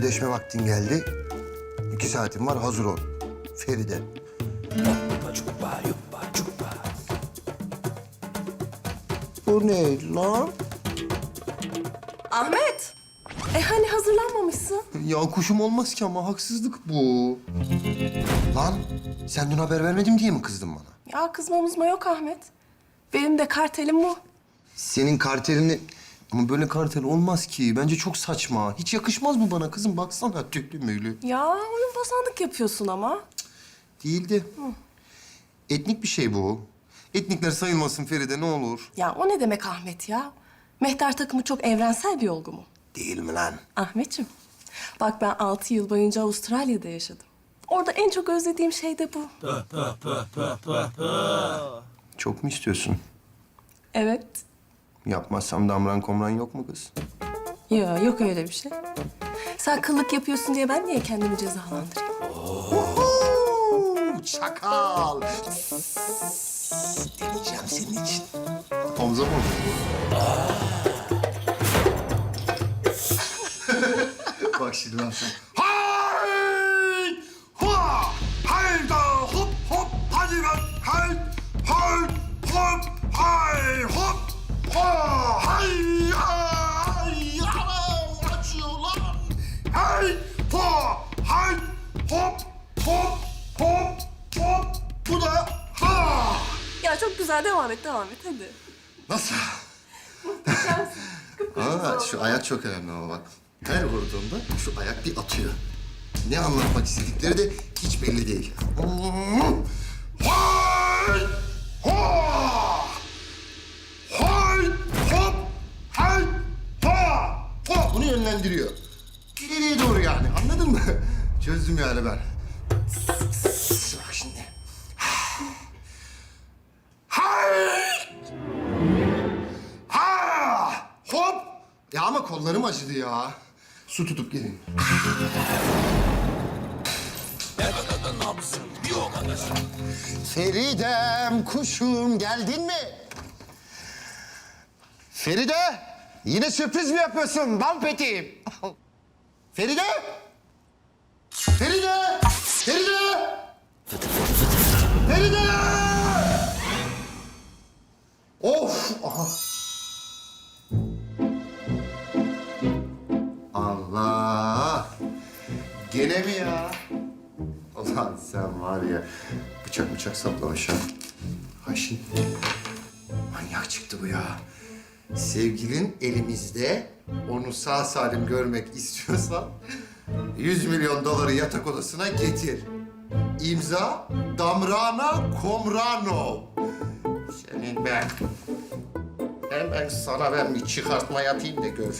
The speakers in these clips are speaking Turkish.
Ödeşme vaktin geldi. İki saatin var hazır ol. Feride. Bu ne lan? Ahmet. E hani hazırlanmamışsın? Ya kuşum olmaz ki ama haksızlık bu. Lan sen dün haber vermedim diye mi kızdın bana? Ya kızmamız mı yok Ahmet? Benim de kartelim bu. Senin kartelini... Ama böyle kartel olmaz ki. Bence çok saçma. Hiç yakışmaz bu bana kızım. Baksana tüklü müylü. Ya oyun bozanlık yapıyorsun ama. Değildi. Etnik bir şey bu. Etnikler sayılmasın Feride ne olur. Ya o ne demek Ahmet ya? Mehter takımı çok evrensel bir olgu mu? Değil mi lan? Ahmetciğim, bak ben altı yıl boyunca Avustralya'da yaşadım. Orada en çok özlediğim şey de bu. Çok mu istiyorsun? Evet. Yapmazsam damran komran yok mu kız? Ya yok öyle bir şey. Sen kıllık yapıyorsun diye ben niye kendimi cezalandırayım? Oho! Çakal! Deneyeceğim senin için. Omza mı? Bak şimdi ben sana. Çok güzel devam et, devam et hadi. Nasıl? Aa, şu ayak çok önemli ama bak. Her vurduğumda şu ayak bir atıyor. Ne anlatmak istedikleri de hiç belli değil. Hay! Ha! Hay! Hop! Hay! Ha! Hop bunu yönlendiriyor. İleriye doğru yani anladın mı? Çözdüm yani ben. Bak şimdi. Hay! Ha! Hop! Ya ama kollarım acıdı ya. Su tutup gelin. Feridem kuşum geldin mi? Feride yine sürpriz mi yapıyorsun bal peteğim? Feride! Feride! Feride! Feride! Of! Aha. Allah! Gene mi ya? Ulan sen var ya bıçak bıçak saplamış ha. Haşin. Manyak çıktı bu ya. Sevgilin elimizde. Onu sağ salim görmek istiyorsan 100 milyon doları yatak odasına getir. İmza Damrana Komrano. Senin ben. Hemen sana ben bir çıkartma yapayım da gör.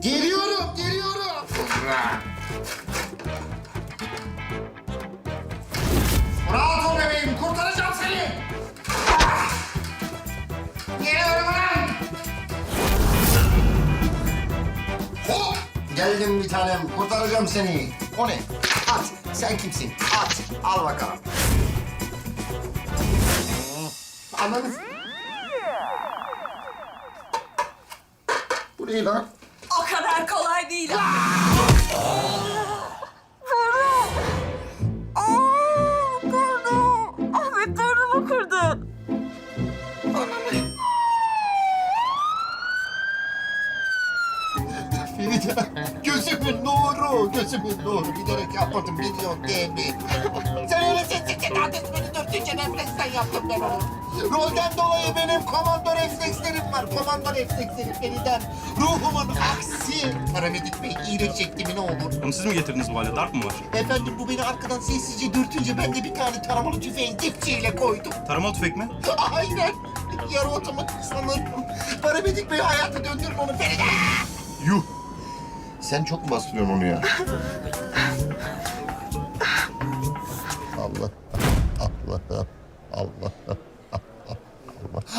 Geliyorum, geliyorum. Ol bebeğim, kurtaracağım seni. Geliyorum lan. Hop! Geldim bir tanem, kurtaracağım seni. O ne? At, sen kimsin? At, al bakalım. Ananı... Bu ne lan? O kadar kolay değil. Ahmet karnımı kırdı. Feride, gözümün nuru, gözümün nuru. Giderek yapmadım, biliyorsun değil mi? Sen öyle sessizce adres beni dürtünce refleksten yaptım ben onu. Rolden dolayı benim komando reflekslerim var. Komando reflekslerim Feriden. Ruhumun aksi. Paramedik Bey iyileşecekti mi ne olur? Hanım siz mi getirdiniz bu hale? Darp mı var? Efendim bu beni arkadan sessizce dürtünce ben de bir tane taramalı tüfeğin dipçiyle koydum. Taramalı tüfek mi? Aynen. Yarı otomatik sanırım. Paramedik Bey hayata döndürün onu Feride. Yuh. Sen çok mu bastırıyorsun onu ya? Allah. Allah. Allah.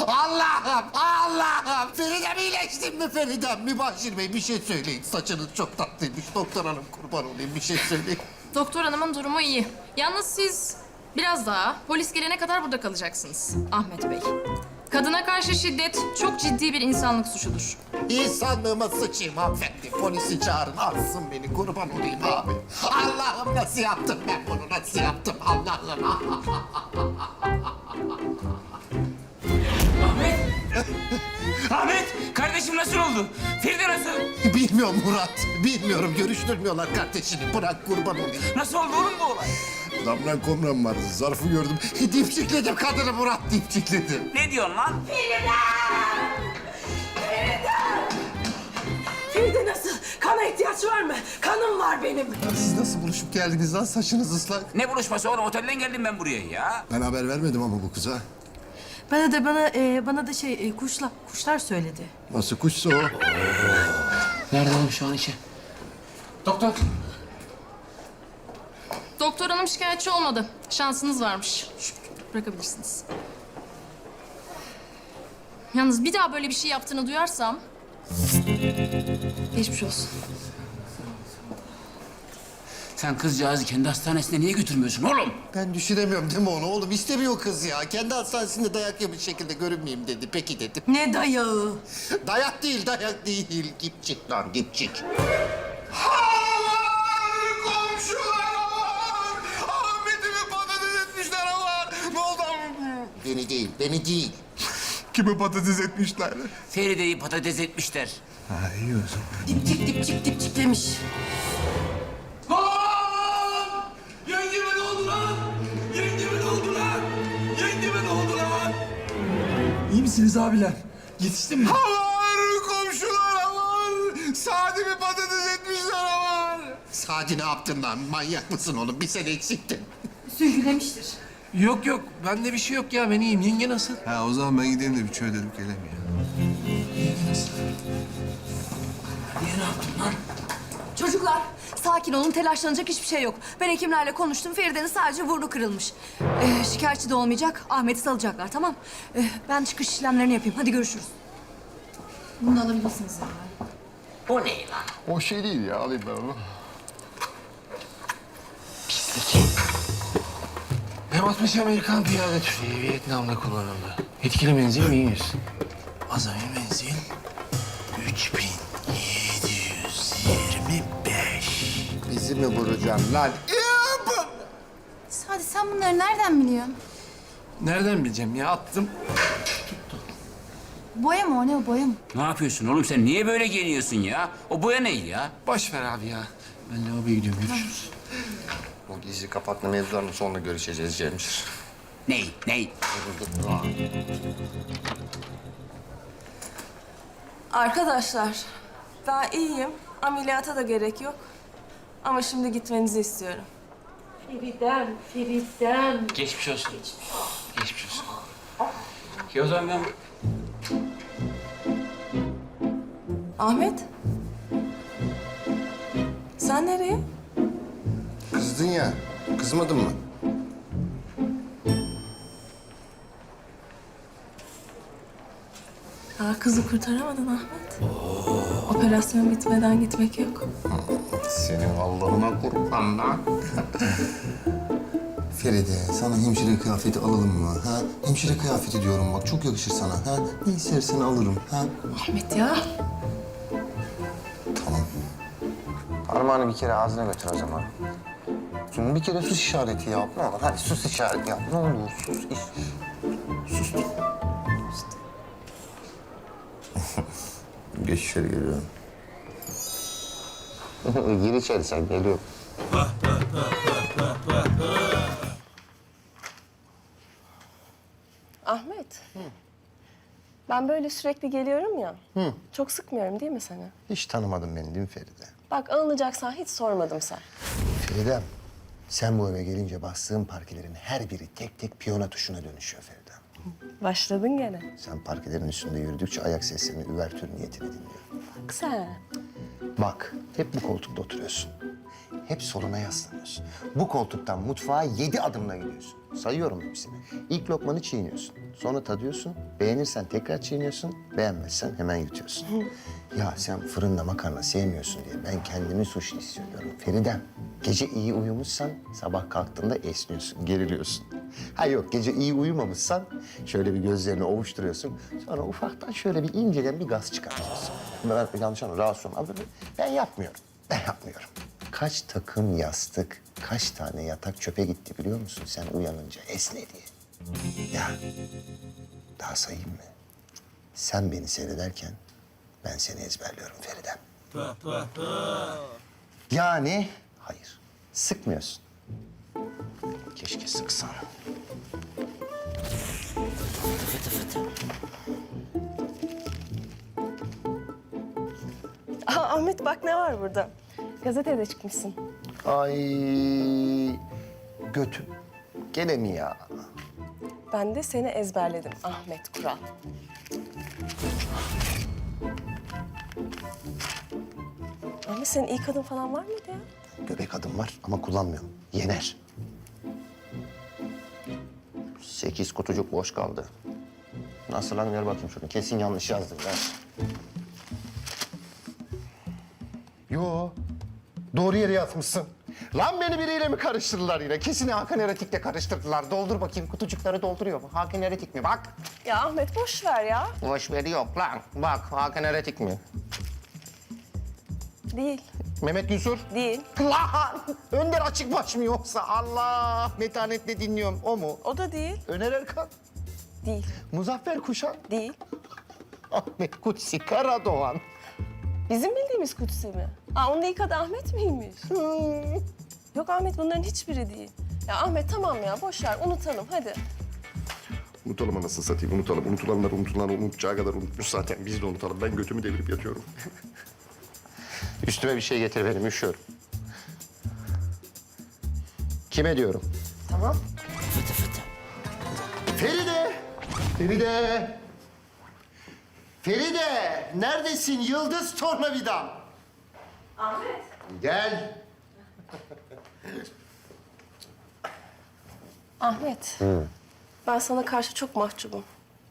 Allah'ım, Allah'ım. Feridem iyileştin mi Feridem? Mübaşir Bey bir şey söyleyin. Saçınız çok tatlıymış. Doktor hanım kurban olayım bir şey söyleyin. Doktor hanımın durumu iyi. Yalnız siz biraz daha polis gelene kadar burada kalacaksınız Ahmet Bey. Kadına karşı şiddet çok ciddi bir insanlık suçudur. İnsanlığıma sıçayım hanımefendi. Polisi çağırın alsın beni kurban olayım abi. Allah'ım nasıl yaptım ben bunu nasıl yaptım Allah'ım. Ahmet, kardeşim nasıl oldu? Feride nasıl? Bilmiyorum Murat. Bilmiyorum görüştürmüyorlar kardeşini. Bırak kurban olayım. Nasıl oldu oğlum bu olay? Damlan komram vardı. Zarfı gördüm. Dipçikledim kadını Murat dipçikledim. Ne diyorsun lan? Feride nasıl? Kana ihtiyaç var mı? Kanım var benim. Siz nasıl buluşup geldiniz lan saçınız ıslak? Ne buluşması oğlum? Otelden geldim ben buraya ya. Ben haber vermedim ama bu kıza. Bana da bana e, bana da şey e, kuşla kuşlar söyledi. Nasıl kuşsa o. Nerede oğlum şu an işe? Doktor. Doktor hanım şikayetçi olmadı. Şansınız varmış. Bırakabilirsiniz. Yalnız bir daha böyle bir şey yaptığını duyarsam... Geçmiş olsun. Sen kızcağızı kendi hastanesine niye götürmüyorsun oğlum? Ben düşünemiyorum değil mi onu oğlum? İstemiyor kız ya. Kendi hastanesinde dayak yemiş şekilde görünmeyeyim dedi. Peki dedim. Ne dayağı? Dayak değil, dayak değil. Gipçik lan, gipçik. Beni değil, beni değil. Kimi patates etmişler? Feride'yi patates etmişler. Ha iyi o zaman. Dipçik dipçik dipçiklemiş. Lan! Yengeme ne oldu lan? Yengeme ne oldu lan? Yengeme ne oldu lan? İyi misiniz abiler? Yetiştim mi? Var komşular var. Sadimi patates etmişler var. Sadi ne yaptın lan? Manyak mısın oğlum? Bir sene eksiktin. Sürgülemiştir. Yok yok. Bende bir şey yok ya. Ben iyiyim. Yenge nasıl? Ha o zaman ben gideyim de bir çay öderim geleyim ya. Çocuklar sakin olun telaşlanacak hiçbir şey yok. Ben hekimlerle konuştum Feride'nin sadece burnu kırılmış. Ee, şikayetçi de olmayacak Ahmet'i salacaklar tamam. Ee, ben çıkış işlemlerini yapayım hadi görüşürüz. Bunu da alabilirsiniz yani. O şey değil ya alayım ben onu. M60 Amerikan piyade tüfeği Vietnam'da kullanıldı. Etkili menzil 1100. Azami menzil 3725. Bizi mi vuracaksın lan? Hadi sen bunları nereden biliyorsun? Nereden bileceğim ya? Attım. Boya mı o ne o boya mı? Ne yapıyorsun oğlum sen? Niye böyle giyiniyorsun ya? O boya ne ya? Boş ver abi ya. Ben lavaboya gidiyorum. Görüşürüz. Bu gizli kapaklı mevzularını sonra görüşeceğiz Cemşir. Ney? Ney? Arkadaşlar, ben iyiyim. Ameliyata da gerek yok. Ama şimdi gitmenizi istiyorum. Feridem, Feridem. Geçmiş olsun. Geçmiş olsun. Ya o zaman ben... Ahmet. Sen nereye? Kızdın ya. Kızmadın mı? Daha kızı kurtaramadın Ahmet. Operasyon bitmeden gitmek yok. Senin Allah'ına kurban lan. Feride, sana hemşire kıyafeti alalım mı? Ha? Hemşire kıyafeti diyorum bak, çok yakışır sana. Ha? Ne istersen alırım. Ha? Ahmet ya. Tamam. Parmağını bir kere ağzına götür o zaman. Şimdi bir kere sus işareti yap ne olur. Hadi sus işareti yap ne olur sus. iş- Sus. Geç içeri geliyorum. Gir içeri sen geliyor. Ahmet. Ben böyle sürekli geliyorum ya. Çok sıkmıyorum değil mi seni? Hiç tanımadın beni değil mi Feride? Bak alınacaksan hiç sormadım sen. Feridem, sen bu eve gelince bastığın parkelerin her biri tek tek piyano tuşuna dönüşüyor Feridem. Başladın gene. Sen parkelerin üstünde yürüdükçe ayak seslerini üvertür niyetine dinliyorum. Bak sen. Bak, hep bu koltukta oturuyorsun. Hep soluna yaslanıyorsun. Bu koltuktan mutfağa yedi adımla gidiyorsun. Sayıyorum hepsini. İlk lokmanı çiğniyorsun. sonra tadıyorsun. Beğenirsen tekrar çiğniyorsun, beğenmezsen hemen yutuyorsun. ya sen fırında makarna sevmiyorsun diye ben kendimi suçlu hissediyorum. Feridem, gece iyi uyumuşsan sabah kalktığında esniyorsun, geriliyorsun. Ha yok, gece iyi uyumamışsan şöyle bir gözlerini ovuşturuyorsun. Sonra ufaktan şöyle bir inceden bir gaz çıkartıyorsun. Ben yanlış anladım, rahatsız olma. Ben yapmıyorum, ben yapmıyorum. Kaç takım yastık, kaç tane yatak çöpe gitti biliyor musun sen uyanınca esne diye. Ya daha sayayım mı? Sen beni seyrederken ben seni ezberliyorum Feridem. Yani hayır, sıkmıyorsun. Keşke sıksan. Aa, Ahmet bak ne var burada. Gazetede çıkmışsın. Ay götüm. Gene mi ya? Ben de seni ezberledim Ahmet Kural. Ahmet senin iyi kadın falan var mıydı ya? Göbek adım var ama kullanmıyorum. Yener. Sekiz kutucuk boş kaldı. Nasıl lan ver bakayım şunu. Kesin yanlış yazdım ver. Yo. Doğru yere yazmışsın. Lan beni biriyle mi karıştırdılar yine? Kesin Hakan Eretik'le karıştırdılar. Doldur bakayım kutucukları dolduruyor mu? Hakan Eretik mi? Bak. Ya Ahmet boş ver ya. Boş veri yok lan. Bak Hakan Eretik mi? Değil, Mehmet Yusur. değil. Lan! Önder açık baş mı yoksa? Allah! Metanetle dinliyorum. O mu? O da değil, Öner Erkan. değil, Muzaffer Kuşan. değil. Ahmet Kutsi Karadoğan. Bizim bildiğimiz Kutsi mi? Aa, onun ilk adı Ahmet miymiş? Yok Ahmet bunların hiçbiri değil. Ya Ahmet tamam ya boş ver unutalım hadi. Unutalım anasını satayım, unutalım. Unutulanlar unutulanlar unutacağı kadar unutmuş zaten. Biz de unutalım. Ben götümü devirip yatıyorum. Üstüme bir şey getir benim, üşüyorum. Kime diyorum? Tamam. Feride! Feride! Feride! Neredesin yıldız tornavidam? Ahmet. Gel. Ahmet. Ben sana karşı çok mahcubum.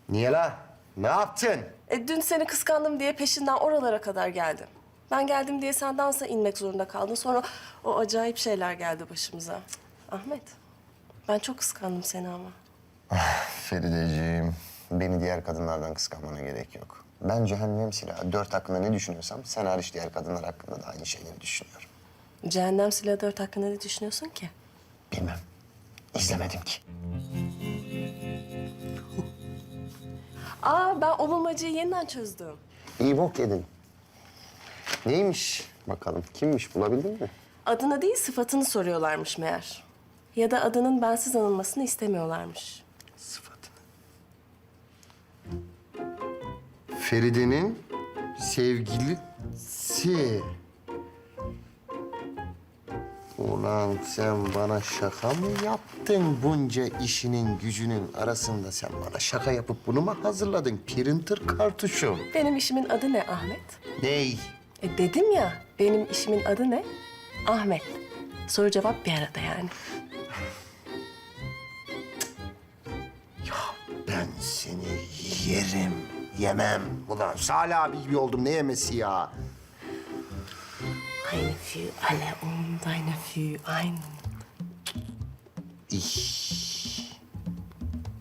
Niye la? Ne yaptın? E, dün seni kıskandım diye peşinden oralara kadar geldim. Ben geldim diye sen dansa inmek zorunda kaldın. Sonra o acayip şeyler geldi başımıza. Cık, Ahmet, ben çok kıskandım seni ama. Ferideciğim, beni diğer kadınlardan kıskanmana gerek yok. Ben cehennem silahı dört hakkında ne düşünüyorsam sen hariç diğer kadınlar hakkında da aynı şeyleri düşünüyorum. Cehennem Silahı Dört hakkında ne düşünüyorsun ki? Bilmem. İzlemedim ki. Aa, ben o bulmacayı yeniden çözdüm. İyi bok yedin. Neymiş bakalım? Kimmiş bulabildin mi? Adına değil sıfatını soruyorlarmış meğer. Ya da adının bensiz anılmasını istemiyorlarmış. Sıfatını. Feride'nin sevgilisi. Ulan sen bana şaka mı yaptın bunca işinin gücünün arasında? Sen bana şaka yapıp bunu mu hazırladın? Printer kartuşum. Benim işimin adı ne Ahmet? Ney? E dedim ya, benim işimin adı ne? Ahmet. Soru cevap bir arada yani. Ben seni yerim, yemem. Ulan Salih abi gibi oldum. Ne yemesi ya? Eine für alle und eine für einen. Ich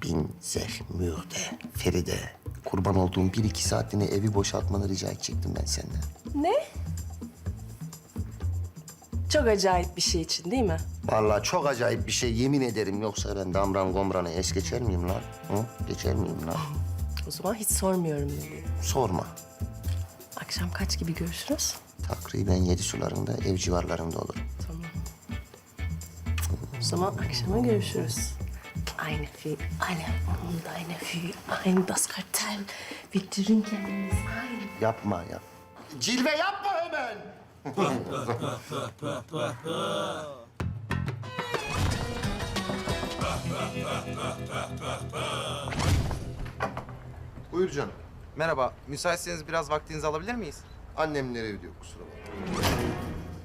bin sehr müde. Feride, kurban olduğum bir iki saatliğine evi boşaltmanı rica edecektim ben senden. Ne? Çok acayip bir şey için değil mi? Vallahi çok acayip bir şey yemin ederim. Yoksa ben damran gomranı es geçer miyim lan? Hı? Geçer miyim lan? O zaman hiç sormuyorum dedi. Sorma. Akşam kaç gibi görüşürüz? Takriben yedi sularında ev civarlarında olur. Tamam. O zaman akşama görüşürüz. Eine für alle und eine für ein das Kartell. Wir trinken uns ein. Yapma ya. Cilve yapma hemen. Buyur canım. Merhaba, müsaitseniz biraz vaktinizi alabilir miyiz? Annemler evde yok kusura bakma.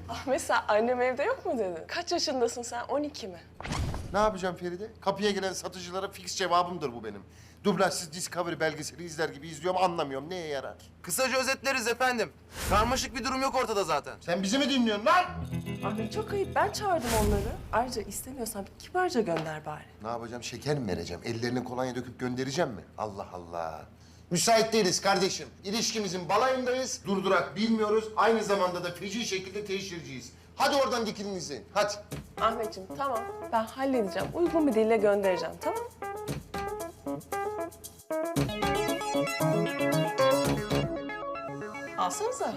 Ah mesela annem evde yok mu dedin? Kaç yaşındasın sen? 12 mi? Ne yapacağım Feride? Kapıya gelen satıcılara fix cevabımdır bu benim. Dublajsız Discovery belgeseli izler gibi izliyorum anlamıyorum. Neye yarar? Kısaca özetleriz efendim. Karmaşık bir durum yok ortada zaten. Sen bizi mi dinliyorsun lan? Ahmet çok ayıp. Ben çağırdım onları. Ayrıca istemiyorsan bir kibarca gönder bari. Ne yapacağım? Şeker mi vereceğim? Ellerine kolonya döküp göndereceğim mi? Allah Allah. Müsait değiliz kardeşim. İlişkimizin balayındayız. Durdurak bilmiyoruz. Aynı zamanda da feci şekilde teşhirciyiz. Hadi oradan dikilinizi. Hadi. Ahmetciğim tamam. Ben halledeceğim. Uygun bir dille göndereceğim tamam Alsanıza.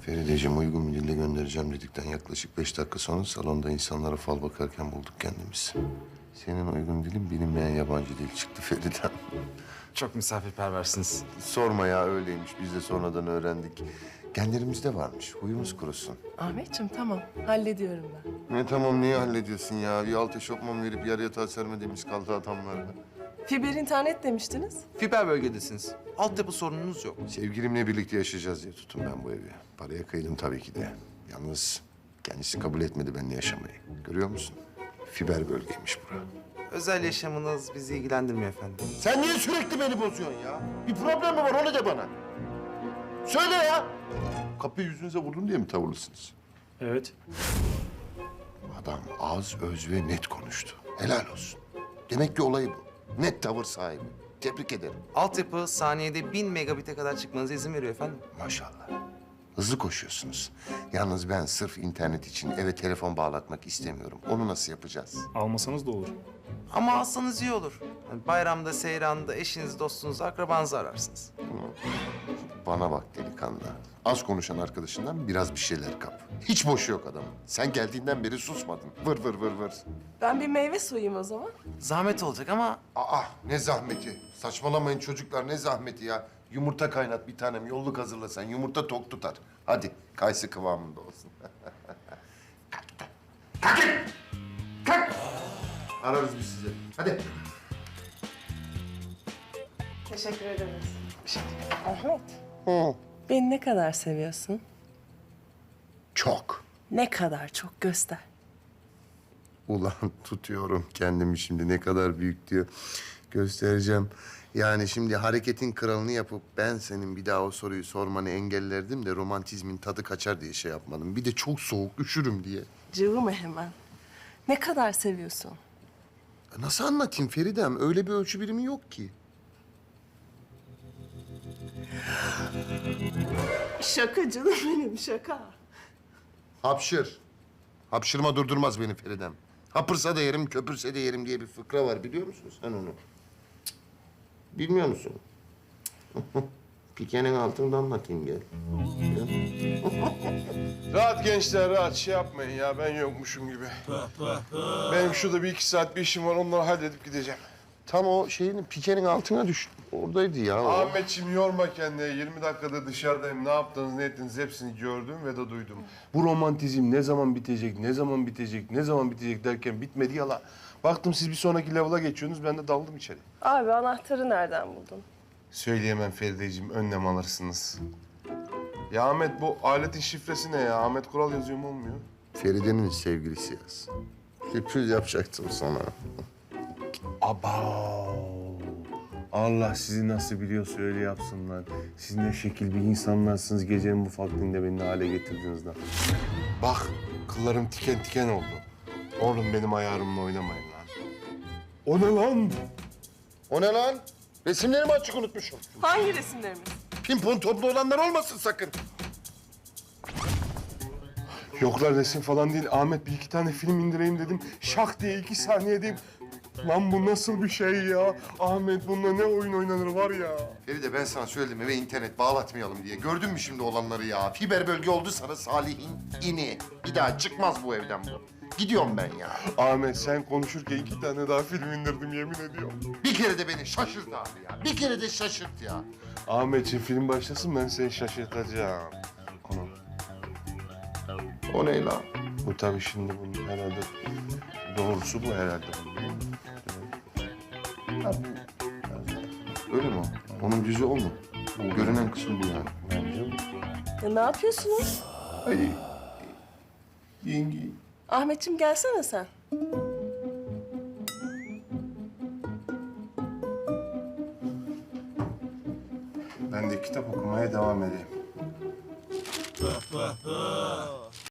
Ferideciğim uygun bir dille göndereceğim dedikten yaklaşık beş dakika sonra salonda insanlara fal bakarken bulduk kendimizi. Senin uygun dilin bilinmeyen yabancı dil çıktı Feride. Çok misafirperversiniz. Sorma ya öyleymiş. Biz de sonradan öğrendik. Genlerimizde varmış. Huyumuz kurusun. Ahmetciğim tamam. Hallediyorum ben. Ne tamam niye hallediyorsun ya? Bir alt eşofman verip yarı yatağa sermediğimiz kaldı adamlarla. Fiber internet demiştiniz. Fiber bölgedesiniz. Altyapı sorununuz yok. Sevgilimle birlikte yaşayacağız diye tuttum ben bu evi. Paraya kıydım tabii ki de. Yalnız kendisi kabul etmedi benimle yaşamayı. Görüyor musun? Fiber bölgeymiş bura. Özel yaşamınız bizi ilgilendirmiyor efendim. Sen niye sürekli beni bozuyorsun ya? Bir problem mi var onu de bana. Söyle ya. Kapıyı yüzünüze vurdum diye mi tavırlısınız? Evet. Adam az, öz ve net konuştu. Helal olsun. Demek ki olayı bu. Net tavır sahibi. Tebrik ederim. Altyapı saniyede 1000 megabit'e kadar çıkmanıza izin veriyor efendim. Maşallah. Hızlı koşuyorsunuz. Yalnız ben sırf internet için eve telefon bağlatmak istemiyorum. Onu nasıl yapacağız? Almasanız da olur. Ama alsanız iyi olur. Yani bayramda, seyranda eşiniz, dostunuz, akrabanızı ararsınız. Bana bak delikanlı. Az konuşan arkadaşından biraz bir şeyler kap. Hiç boşu yok adamın. Sen geldiğinden beri susmadın. Vır vır vır vır. Ben bir meyve soyayım o zaman. Zahmet olacak ama Aa ne zahmeti. Saçmalamayın çocuklar ne zahmeti ya. Yumurta kaynat bir tanem yolluk hazırla sen. Yumurta tok tutar. Hadi kayısı kıvamında olsun. Kalk da. Kalkın! Kalk! Ararız biz sizi. Hadi. Teşekkür ederiz. Ahmet. Beni ne kadar seviyorsun? Çok. Ne kadar çok göster. Ulan tutuyorum kendimi şimdi ne kadar büyük diyor. Göstereceğim. Yani şimdi hareketin kralını yapıp ben senin bir daha o soruyu sormanı engellerdim de romantizmin tadı kaçar diye şey yapmadım. Bir de çok soğuk üşürüm diye. Cıvıma hemen. Ne kadar seviyorsun? Nasıl anlatayım Feridem? Öyle bir ölçü birimi yok ki. Şaka canım benim şaka. Hapşır. Hapşırma durdurmaz beni Feridem. Hapırsa da yerim, köpürse de yerim diye bir fıkra var biliyor musun sen onu? Bilmiyor musun? Pikenin altında anlatayım gel. Rahat gençler rahat şey yapmayın ya ben yokmuşum gibi. Benim şurada bir iki saat bir işim var onları halledip gideceğim. Tam o şeyin pikenin altına düş. Oradaydı ya. o. Ahmetciğim yorma kendini. 20 dakikada dışarıdayım. Ne yaptınız, ne ettiniz hepsini gördüm ve de duydum. Bu romantizm ne zaman bitecek, ne zaman bitecek, ne zaman bitecek derken bitmedi yala. Baktım siz bir sonraki level'a geçiyorsunuz, ben de daldım içeri. Abi anahtarı nereden buldun? Söyleyemem Ferideciğim, önlem alırsınız. Ya Ahmet bu aletin şifresi ne ya? Ahmet Kural yazıyor mu olmuyor? Feride'nin sevgilisi yaz. Sürpriz yapacaktım sana. Abav. Allah sizi nasıl biliyorsa öyle yapsın lan. Siz ne şekil bir insanlarsınız gecenin bu vaktinde beni ne hale getirdiniz lan. Bak kıllarım tiken tiken oldu. Oğlum benim ayarımla oynamayın. O ne lan? O ne lan? Resimlerimi açık unutmuşum. Hangi resimlerimiz? Pimpon toplu olanlar olmasın sakın. Yoklar resim falan değil. Ahmet bir iki tane film indireyim dedim. Şak diye iki saniyedeyim. Lan bu nasıl bir şey ya? Ahmet bununla ne oyun oynanır var ya. Feride ben sana söyledim eve internet bağlatmayalım diye. Gördün mü şimdi olanları ya? Fiber bölge oldu sana Salih'in ini. Bir daha çıkmaz bu evden bu. Gidiyorum ben ya. Ahmet sen konuşurken iki tane daha film indirdim yemin ediyorum. Bir kere de beni şaşırt abi ya. Bir kere de şaşırt ya. Ahmetciğim film başlasın ben seni şaşırtacağım. Konu. O ne lan? Bu tabii şimdi bunun herhalde doğrusu bu herhalde mi? Öyle mi o? Onun düzü o mu? Görünen kısmı bu yani. Bence bu. Ya ne yapıyorsunuz? Ay, Yenge. Ahmetciğim gelsene sen. Ben de kitap okumaya devam edeyim.